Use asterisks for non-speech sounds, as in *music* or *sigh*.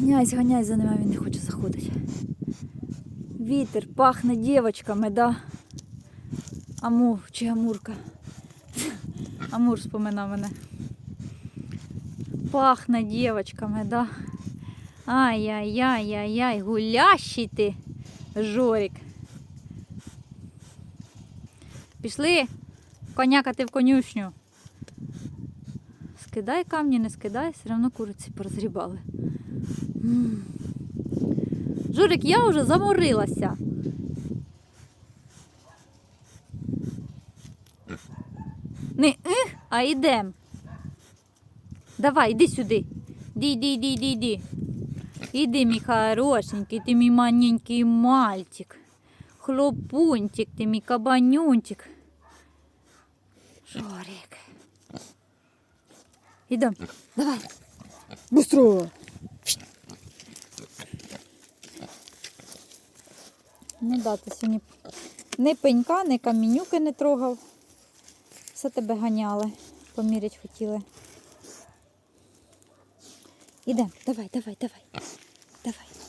Ганяйся, ганяй за ними, він не хоче заходити. Вітер пахне дівочками, да? Амур чи амурка. *laughs* Амур споминав мене. Пахне дівочками, да? Ай-яй-яй-яй-яй, гулящий ти, Жорик. Пішли конякати в конюшню. Скидай камні, не скидай, все одно куриці порозрібали. Журик, я вже заморилася. Не ех, а йдем. Давай, іди сюди. Ді, ді, ді, ді, ді. Іди, мій хорошенький, ти мій маленький мальчик. Хлопунчик, ти мій кабанюнчик. Жорик. Ідем. Давай. Быстро. Ну да, ти сьогодні ні пенька, ні камінюки не трогав. Все тебе ганяли, помірять хотіли. Ідем, давай, давай, давай. Давай.